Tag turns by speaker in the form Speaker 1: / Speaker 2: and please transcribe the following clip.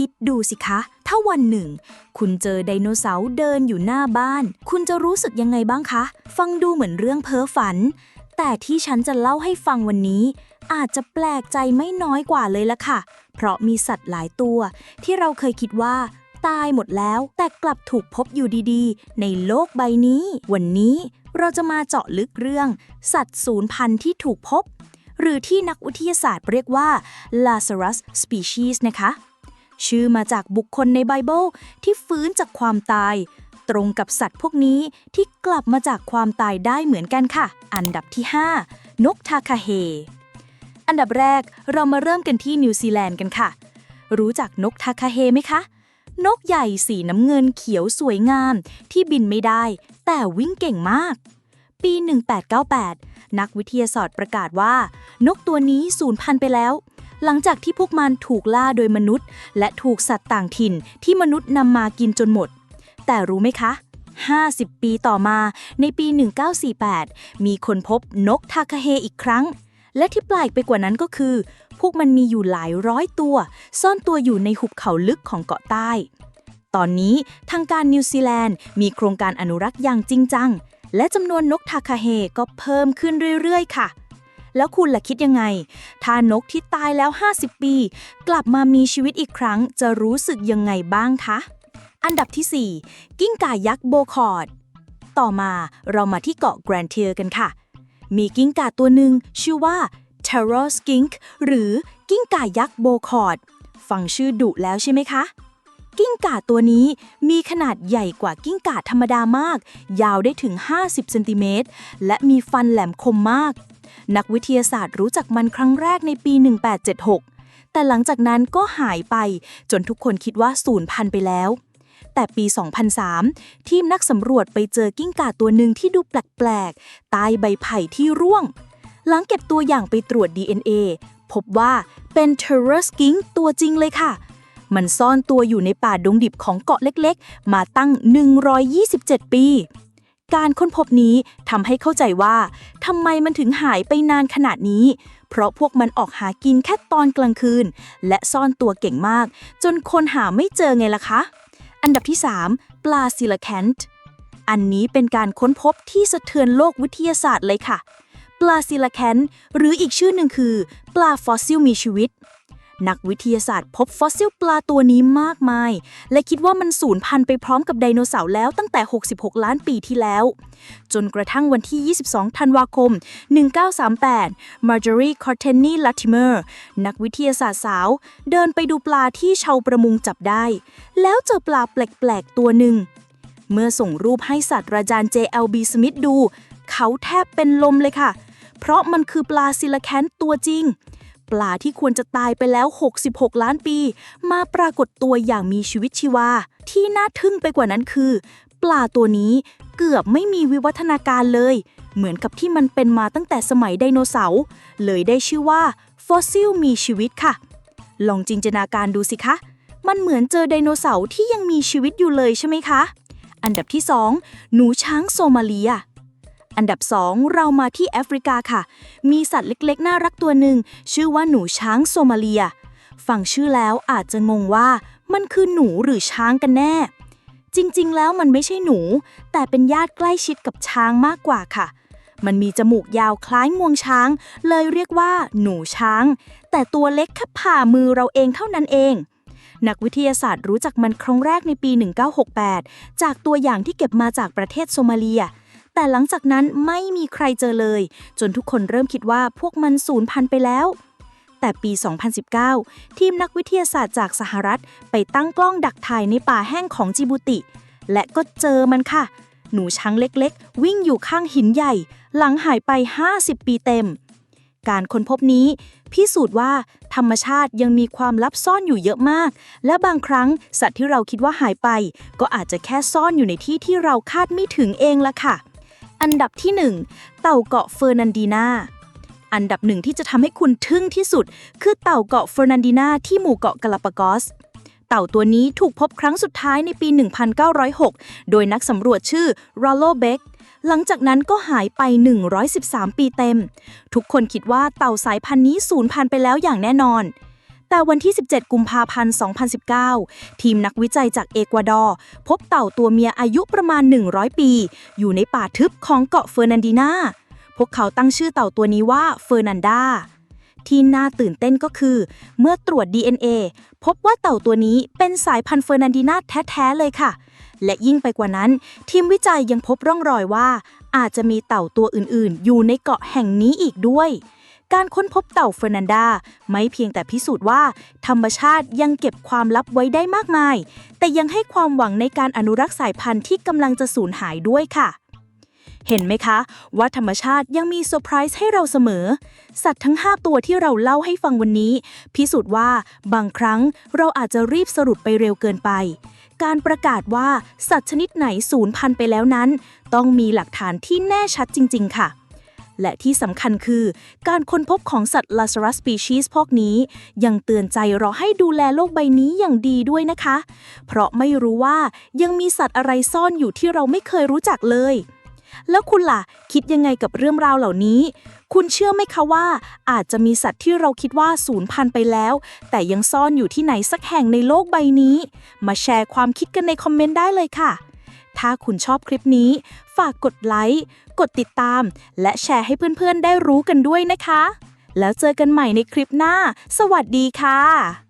Speaker 1: คิดดูสิคะ ถ้าวันหนึ่ง คุณเจอไดโนเสาร์เดินอยู่หน้าบ้าน คุณจะรู้สึกยังไงบ้างคะ ฟังดูเหมือนเรื่องเพ้อฝัน แต่ที่ฉันจะเล่าให้ฟังวันนี้ อาจจะแปลกใจไม่น้อยกว่าเลยละค่ะ เพราะมีสัตว์หลายตัว ที่เราเคยคิดว่าตายหมดแล้วแต่กลับถูกพบอยู่ดีๆ ในโลกใบนี้ วันนี้เราจะมาเจาะลึกเรื่อง สัตว์สูญพันธุ์ที่ถูกพบ หรือที่นักวิทยาศาสตร์เรียกว่า Lazarus species นะคะ ชื่อมาจากบุคคลในไบเบิลที่ฟื้นจากความตาย ตรงกับสัตว์พวกนี้ที่กลับมาจากความตายได้เหมือนกันค่ะ อันดับที่ 5 นกทาคาเฮ อันดับแรกเรามาเริ่มกันที่นิวซีแลนด์กันค่ะ รู้จักนกทาคาเฮไหมคะนกใหญ่สีน้ำเงินเขียวสวยงาม ที่บินไม่ได้ แต่วิ่งเก่งมาก ปี 1898 นักวิทยาศาสตร์ประกาศว่า นกตัวนี้สูญพันธุ์ไปแล้ว หลังจากที่พวกมันถูกล่าโดยมนุษย์ และถูกสัตว์ต่างถิ่นที่มนุษย์นำมากินจนหมด แต่รู้ไหมคะ 50 ปีต่อมาในปี 1948 มีคนพบนกทาคาเฮอีกครั้ง และที่แปลกไปกว่านั้นก็คือ พวกมันมีอยู่หลายร้อยตัว ซ่อนตัวอยู่ในหุบเขาลึกของเกาะใต้ ตอนนี้ทางการนิวซีแลนด์มีโครงการอนุรักษ์อย่างจริงจัง และจำนวนนกทาคาเฮก็เพิ่มขึ้นเรื่อยๆ ค่ะ แล้วคุณล่ะคิดยังไง ถ้านกที่ตายแล้ว 50 ปี กลับมามีชีวิตอีกครั้งจะรู้สึกยังไงบ้างคะ อันดับที่ 4 กิ้งก่ายักษ์โบคอร์ด ต่อมาเรามาที่เกาะแกรนเทียกันค่ะ มีกิ้งก่าตัวหนึ่งชื่อว่า t e r r o r skink หรือกิ้งก่ายักษ์โบคอร์ด ฟังชื่อดุแล้วใช่ไหมคะ กิ้งก่าตัวนี้มีขนาดใหญ่กว่ากิ้งก่าธรรมดามาก ยาวได้ถึง 50 เซนติเมตร และมีฟันแหลมคมมาก นักวิทยาศาสตร์รู้จักมันครั้งแรกในปี 1876 แต่หลังจากนั้นก็หายไปจนทุกคนคิดว่าสูญพันธุ์ไปแล้ว แต่ปี 2003 ทีมนักสำรวจไปเจอกิ้งก่าตัวหนึ่งที่ดูแปลกๆใต้ใบไผ่ที่ร่วง หลังเก็บตัวอย่างไปตรวจ DNA พบว่าเป็น t e r r o r skink ตัวจริงเลยค่ะมันซ่อนตัวอยู่ในป่าดงดิบของเกาะเล็ก ๆ มาตั้ง 127 ปี การค้นพบนี้ทำให้เข้าใจว่าทำไมมันถึงหายไปนานขนาดนี้ เพราะพวกมันออกหากินแค่ตอนกลางคืน และซ่อนตัวเก่งมาก จนคนหาไม่เจอไงล่ะคะ อันดับที่ 3 ปลาซิลาแคนต์อันนี้เป็นการค้นพบที่สะเทือนโลกวิทยาศาสตร์เลยค่ะ ปลาซิลาแคนต์หรืออีกชื่อหนึ่งคือ ปลาฟอสซิลมีชีวิต นักวิทยาศาสตร์พบฟอสซิลปลาตัวนี้มากมาย และคิดว่ามันสูญพันธุ์ไปพร้อมกับไดโนเสาร์แล้วตั้งแต่ 66 ล้านปีที่แล้ว จนกระทั่งวันที่ 22 ธันวาคม 1938 Marjorie Courtney Latimer นักวิทยาศาสตร์สาว เดินไปดูปลาที่ชาวประมงจับได้ แล้วเจอปลาแปลก ๆ ตัวหนึ่ง เมื่อส่งรูปให้ศาสตราจารย์ J.L.B. Smith ดู เขาแทบเป็นลมเลยค่ะ เพราะมันคือปลาซิลแคนตัวจริง ปลาที่ควรจะตายไปแล้ว 66 ล้านปี มาปรากฏตัวอย่างมีชีวิตชีวา ที่น่าทึ่งไปกว่านั้นคือ ปลาตัวนี้เกือบไม่มีวิวัฒนาการเลย เหมือนกับที่มันเป็นมาตั้งแต่สมัยไดโนเสาร์เลยได้ชื่อว่าฟอสซิลมีชีวิตค่ะ ลองจินตนาการดูสิคะ มันเหมือนเจอไดโนเสาร์ที่ยังมีชีวิตอยู่เลยใช่ไหมคะ อันดับที่ 2 หนูช้างโซมาเลีย อันดับ 2 เรามาที่แอฟริกาค่ะ มีสัตว์เล็กๆ น่ารักตัวหนึ่ง ชื่อว่าหนูช้างโซมาเลีย ฟังชื่อแล้วอาจจะงงว่ามันคือหนูหรือช้างกันแน่ จริงๆ แล้วมันไม่ใช่หนู แต่เป็นญาติใกล้ชิดกับช้างมากกว่าค่ะ มันมีจมูกยาวคล้ายงวงช้าง เลยเรียกว่าหนูช้าง แต่ตัวเล็กแค่ผ่ามือเราเองเท่านั้นเองนักวิทยาศาสตร์รู้จักมันครั้งแรกในปี 1968 จากตัวอย่างที่เก็บมาจากประเทศโซมาเลีย แต่หลังจากนั้นไม่มีใครเจอเลย จนทุกคนเริ่มคิดว่าพวกมันสูญพันธุ์ไปแล้ว แต่ปี 2019 ทีมนักวิทยาศาสตร์จากสหรัฐ ไปตั้งกล้องดักถ่ายในป่าแห้งของจิบูติ และก็เจอมันค่ะ หนูช้างเล็กๆ วิ่งอยู่ข้างหินใหญ่ หลังหายไป 50 ปีเต็ม การค้นพบนี้พิสูจน์ว่าธรรมชาติยังมีความลับซ่อนอยู่เยอะมาก และบางครั้งสัตว์ที่เราคิดว่าหายไป ก็อาจจะแค่ซ่อนอยู่ในที่ที่เราคาดไม่ถึงเองละค่ะ อันดับที่ 1 เต่าเกาะเฟอร์นันดีนาอันดับหนึ่งที่จะทำให้คุณทึ่งที่สุด คือเต่าเกาะเฟอร์นันดีนาที่หมู่เกาะกาลาปากอส เต่าตัวนี้ถูกพบครั้งสุดท้ายในปี 1906 โดยนักสำรวจชื่อร o ลโลเบกหลังจากนั้นก็หายไป 113 ปีเต็ม ทุกคนคิดว่าเต่าสายพันธุ์นี้สูญพันธุ์ไปแล้วอย่างแน่นอน แต่วันที่ 17 กุมภาพันธ์ 2019 ทีมนักวิจัยจากเอกวาดอร์พบเต่าตัวเมียอายุประมาณ 100 ปี อยู่ในป่าทึบของเกาะเฟอร์นันดีนาพวกเขาตั้งชื่อเต่าตัวนี้ว่าเฟอร์นันดาที่น่าตื่นเต้นก็คือ เมื่อตรวจ DNA พบว่าเต่าตัวนี้เป็นสายพันธุ์เฟอร์นันดีนาแท้ๆเลยค่ะ และยิ่งไปกว่านั้น ทีมวิจัยยังพบร่องรอยว่า อาจจะมีเต่าตัวอื่นๆ อยู่ในเกาะแห่งนี้อีกด้วย การค้นพบเต่าเฟอร์นันดา ไม่เพียงแต่พิสูจน์ว่า ธรรมชาติยังเก็บความลับไว้ได้มากมาย แต่ยังให้ความหวังในการอนุรักษ์สายพันธุ์ที่กำลังจะสูญหายด้วยค่ะ เห็นไหมคะ ว่าธรรมชาติยังมีเซอร์ไพรส์ให้เราเสมอ สัตว์ทั้ง 5 ตัวที่เราเล่าให้ฟังวันนี้ พิสูจน์ว่าบางครั้งเราอาจจะรีบสรุปไปเร็วเกินไปการประกาศว่าสัตว์ชนิดไหนสูญพันธุ์ไปแล้วนั้น ต้องมีหลักฐานที่แน่ชัดจริง ๆ ค่ะ และที่สำคัญคือ การค้นพบของสัตว์ Lazarus species พวกนี้ ยังเตือนใจเราให้ดูแลโลกใบนี้อย่างดีด้วยนะคะ เพราะไม่รู้ว่ายังมีสัตว์อะไรซ่อนอยู่ที่เราไม่เคยรู้จักเลย แล้วคุณล่ะ คิดยังไงกับเรื่องราวเหล่านี้ คุณเชื่อไหมคะว่า อาจจะมีสัตว์ที่เราคิดว่าสูญพันธุ์ไปแล้ว แต่ยังซ่อนอยู่ที่ไหนสักแห่งในโลกใบนี้ มาแชร์ความคิดกันในคอมเมนต์ได้เลยค่ะ ถ้าคุณชอบคลิปนี้ ฝากกดไลค์ กดติดตาม และแชร์ให้เพื่อนๆได้รู้กันด้วยนะคะ แล้วเจอกันใหม่ในคลิปหน้า สวัสดีค่ะ